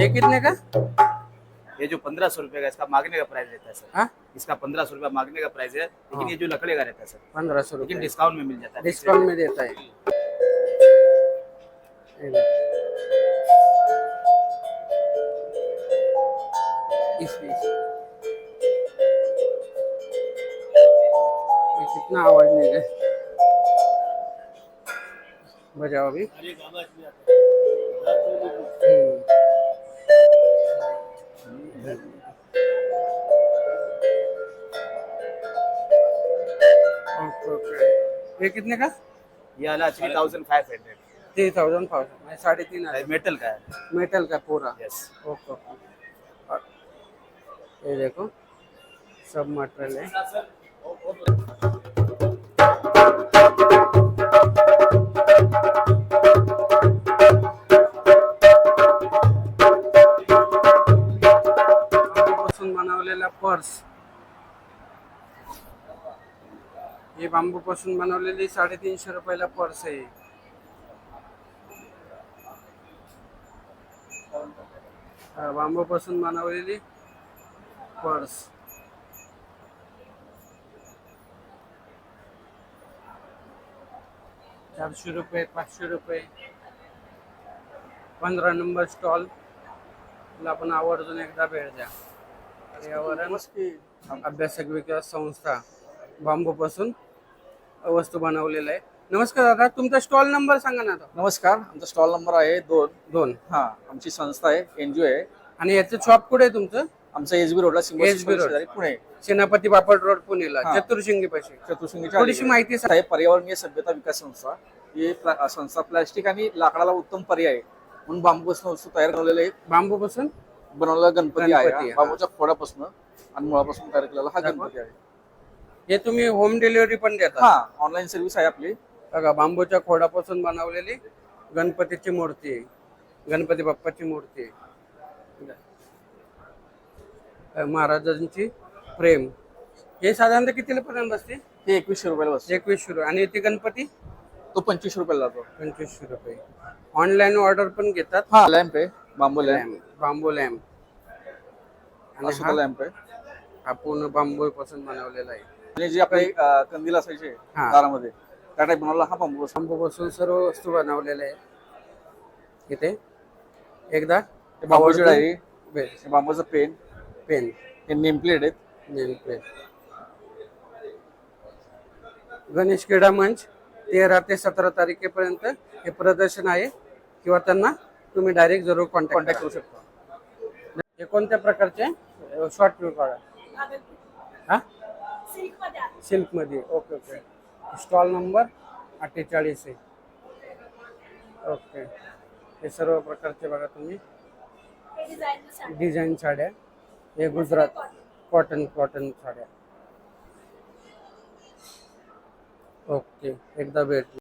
ये कितने का? ये जो पंद्रह सौ रुपए का इसका मांगने का प्राइस रहता है सर। हाँ? इसका पंद्रह सौ रुपया मांगने का प्राइस है लेकिन ये जो लकड़े का रहता है सर। पंद्रह सौ लेकिन डिस्काउंट में मिल जाता है। डिस्काउंट में देता है। इस कितना आवाज़ नहीं है? बजाओ अभी। ये कितने का? ये वाला three thousand five hundred three thousand five साढ़े तीन हज़ार। मेटल का है। मेटल का पूरा? Yes okay okay. और ये देखो सब मटेरियल है। बनवलेला पर्स. ही बांबूपासून बनवलेली साडेतीनशे रुपयाला पर्स आहे. बांबू बांबूपासून बनवलेली पर्स. चारशे रुपये पाचशे रुपये. पंधरा नंबर स्टॉल ला आपण आवर्जून एकदा भेट द्या. पर्यावरण अभ्यासक विकास संस्था बांबूपासून वस्तू बनवलेलं आहे. नमस्कार दादा तुमचा स्टॉल नंबर सांगा ना आता. नमस्कार आमचा स्टॉल नंबर आहे दोन. दोन. हा आमची संस्था आहे एनजीओ आहे. आणि याचं शॉप कुठे आहे तुमचं? आमचं एसबी रोडला सिंगल SB रोड. शेजारी पुणे. सेनापती बापट रोड पुणेला हा. चतुर्शिंगी पाशी. चतुर्संगीच्या थोडीशी अलीकडे. माहिती सांग. आहे पर्यावरणीय सभ्यता विकास संस्था. ही प्ला- संस्था प्लास्टिक आणि लाकडाला उत्तम पर्याय आहे. म्हणून बांबूपासून वस्तू तयार बनवलेले बांबूपासून? बनवलेला गणपती आहे गणपती. हा. बांबूच्या खोडापासून आणि मुळापासून तयार केलेला हा. गणपती आहे. हे तुम्ही होम डिलिव्हरी पण देता. हा ऑनलाईन सर्व्हिस आहे आपली. बघा बांबूच्या खोडापासून बनवलेली गणपतीची मूर्ती आहे. गणपती बाप्पाची मूर्ती आहे. अ, महाराजांची प्रेम. हे साधारणतः कितीला पर्यंत बसते? हे एकवीसशे रुपयाला बसते. एकवीसशे रुपये. आणि ते गणपती? तो पंचवीस रुपयाला जातो. पंचवीसशे रुपये. ऑनलाईन ऑर्डर पण घेतात. हा लॅम्प आहे बांबू लॅम्प बांबू लॅम्प आणि हा लॅम्प आहे. हा पूर्ण बांबू पासून बनवलेला आहे. आणि जे आपले अं, कंदील असायचे हा. दारामध्ये त्या टाईप बनवला हा बांबू बांबूपासून सर्व वस्तू बनवलेल्या आहेत. इथे एकदा हे बांबूची डायरी हे बांबूचं पेन पेन. हे नेम प्लेट आहेत. नेल पेन गणेश क्रीडा मंच तेरा ते सतरा तारखेपर्यंत हे प्रदर्शन आहे. किंवा त्यांना तुम्ही डायरेक्ट जरूर कॉन्टॅक्ट करू शकता. हे कोणत्या प्रकारचे? शॉर्ट व्ह्यू काढा हा? सिल्कमध्ये ओके ओके स्टॉल नंबर अठ्ठेचाळीस आहे. ओके हे सर्व प्रकारचे बघा तुम्ही. डिझाईन साड्या. हे गुजरात कॉटन कॉटन साड्या. ओके एकदा भेट.